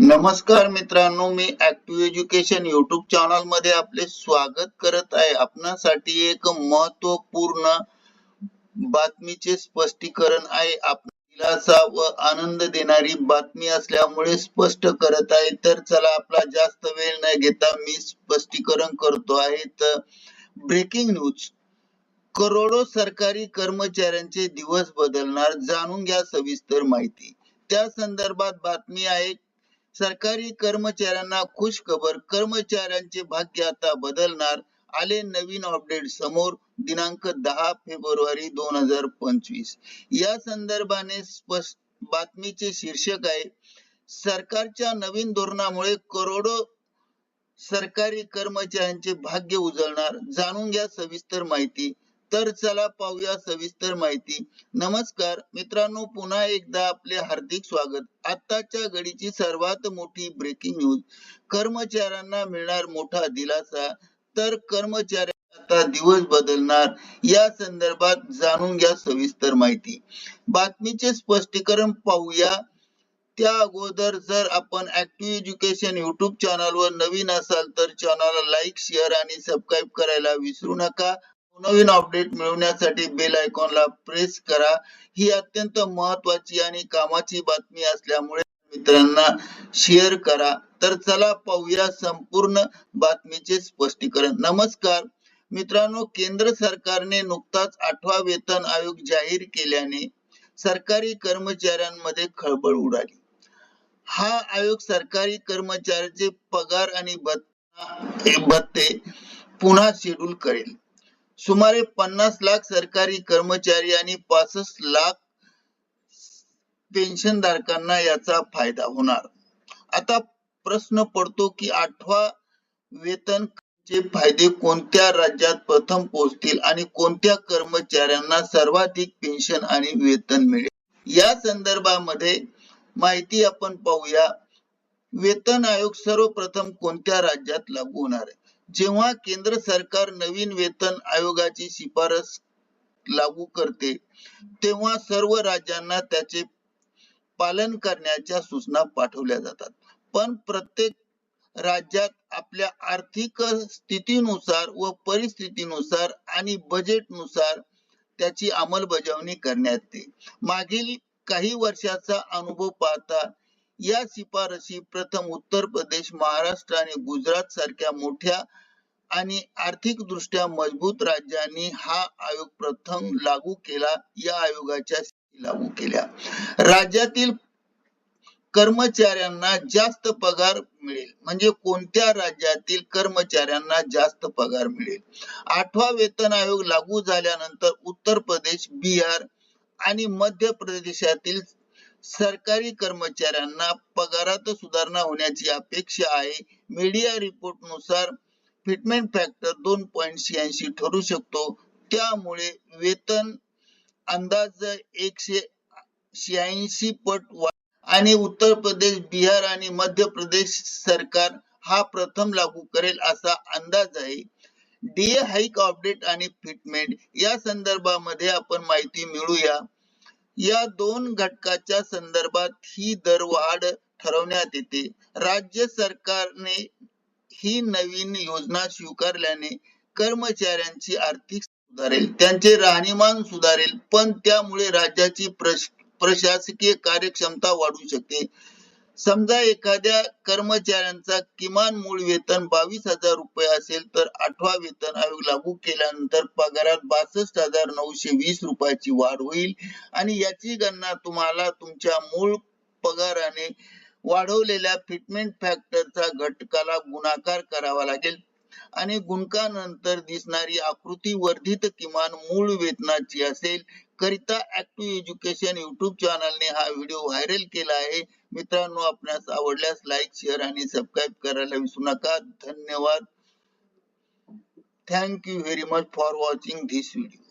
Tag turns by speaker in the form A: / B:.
A: नमस्कार मित्रांनो मी ऍक्टिव्ह एज्युकेशन युट्यूब चॅनलमध्ये आपले स्वागत करत आहे. आपणासाठी एक महत्त्वपूर्ण बातमीचे स्पष्टीकरण आहे. दिलासा व आनंद देणारी बातमी असल्यामुळे स्पष्ट करत आहे. तर चला आपला जास्त वेळ न घेता मी स्पष्टीकरण करतो आहे. तर ब्रेकिंग न्यूज करोडो सरकारी कर्मचाऱ्यांचे दिवस बदलणार जाणून घ्या सविस्तर माहिती. त्या संदर्भात बातमी आहे सरकारी कर्मचाऱ्यांना खुश खबर कर्मचाऱ्यांचे भाग्य आता बदलणार. आले नवीन अपडेट समोर दिनांक दहा फेब्रुवारी दोन हजार पंचवीस. या संदर्भाने स्पष्ट बातमीचे शीर्षक आहे सरकारच्या नवीन धोरणामुळे करोडो सरकारी कर्मचाऱ्यांचे भाग्य उजळणार. जाणून घ्या सविस्तर माहिती. तर चला पाहूया सविस्तर माहिती. नमस्कार मित्रांनो पुन्हा एकदा आपले हार्दिक स्वागत. आताच्या घडीची सर्वात मोठी ब्रेकिंग न्यूज कर्मचाऱ्यांना मिळणार मोठा दिलासा तर कर्मचारी आता दिवस बदलणार या संदर्भात जाणून घ्या सविस्तर माहिती. बातमीचे स्पष्टीकरण पाहूया. त्या अगोदर जर आपण ऍक्टिव्ह एज्युकेशन युट्यूब चॅनल वर नवीन असाल तर चॅनलला लाईक शेअर आणि सबस्क्राईब करायला विसरू नका. नवीन अपडेट मिळवण्यासाठी बेल आयकॉनला प्रेस करा. ही अत्यंत महत्वाची आणि कामाची बातमी असल्यामुळे मित्रांना शेअर करा. तर चला पाहूया संपूर्ण बातमीचे स्पष्टीकरण. नमस्कार. मित्रांनो केंद्र सरकारने नुकताच आठवा वेतन आयोग जाहीर केल्याने सरकारी कर्मचाऱ्यांमध्ये खळबळ उडाली. हा आयोग सरकारी कर्मचाऱ्याचे पगार आणि भत्ते पुन्हा शेड्यूल करेल. सुमारे पन्नास लाख सरकारी कर्मचारी आणि पासष्ट लाख पेन्शन धारकांना याचा फायदा होणार. आता प्रश्न पडतो की आठवा वेतन चे फायदे कोणत्या राज्यात प्रथम पोहोचतील आणि कोणत्या कर्मचाऱ्यांना सर्वाधिक पेन्शन आणि वेतन मिळेल? या संदर्भामध्ये माहिती आपण पाहूया. वेतन आयोग सर्वप्रथम कोणत्या राज्यात लागू होणार आहे? जेव्हा केंद्र सरकार नवीन वेतन आयोगाची शिफारस लागू करते तेव्हा सर्व राज्यांना त्याचे पालन करण्याच्या सूचना पाठवल्या जातात. पण प्रत्येक राज्यात आपल्या आर्थिक स्थितीनुसार व परिस्थितीनुसार आणि बजेटनुसार त्याची अंमलबजावणी करण्यात येते. मागील काही वर्षाचा अनुभव पाहता या शिफारशी प्रथम उत्तर प्रदेश महाराष्ट्र आणि गुजरात सारख्या मोठ्या आणि आर्थिक दृष्ट्या मजबूत राज्यांनी हा आयोग प्रथम लागू केला. या आयोगाच्या लागू केल्या. राज्यातील कर्मचाऱ्यांना जास्त पगार मिळेल. म्हणजे कोणत्या राज्यातील कर्मचाऱ्यांना जास्त पगार मिळेल? आठवा वेतन आयोग लागू झाल्यानंतर उत्तर प्रदेश बिहार आणि मध्य प्रदेशातील सरकारी कर्मचाऱ्यांना पगारात सुधारणा होण्याची अपेक्षा आहे. मीडिया रिपोर्टनुसार फिटमेंट फॅक्टर दोन पॉईंट शहाऐंशी ठरू शकतो. त्यामुळे वेतन अंदाज एकशे शहाऐंशी पट आणि उत्तर प्रदेश बिहार आणि मध्य प्रदेश सरकार हा प्रथम लागू करेल असा अंदाज आहे. डीए हाईक अपडेट आणि फिटमेंट या संदर्भामध्ये आपण माहिती मिळूया. या दोन घटकाच्या संदर्भात ही दरवाढ ठरवण्यात येते. राज्य सरकारने ही नवीन योजना स्वीकारल्याने कर्मचाऱ्यांची आर्थिक सुधारेल त्यांचे राहणीमान सुधारेल पण त्यामुळे राज्याची प्रशासकीय कार्यक्षमता वाढू शकते. समजा एखाद्या कर्मचाऱ्यांचा किमान मूळ वेतन बावीस हजार रुपये असेल तर आठवा वेतन आयोग लागू केल्यानंतर पगारात बासष्ट हजार नऊशे वीस रुपयाची वाढ होईल. आणि याची गणना तुम्हाला तुमच्या मूळ पगाराने वाढवलेल्या फिटमेंट फॅक्टरचा घटकाला गुणाकार करावा लागेल. आणि गुणकानंतर दिसणारी आकृती वर्धित किमान मूळ वेतनाची असेल. करिता ऍक्टिव्ह एज्युकेशन युट्यूब चॅनलने हा व्हिडिओ व्हायरल केला आहे. मित्रांनो आपणास आवडल्यास लाईक शेअर आणि सबस्क्राईब करायला विसरू नका. धन्यवाद. Thank you very much for watching this video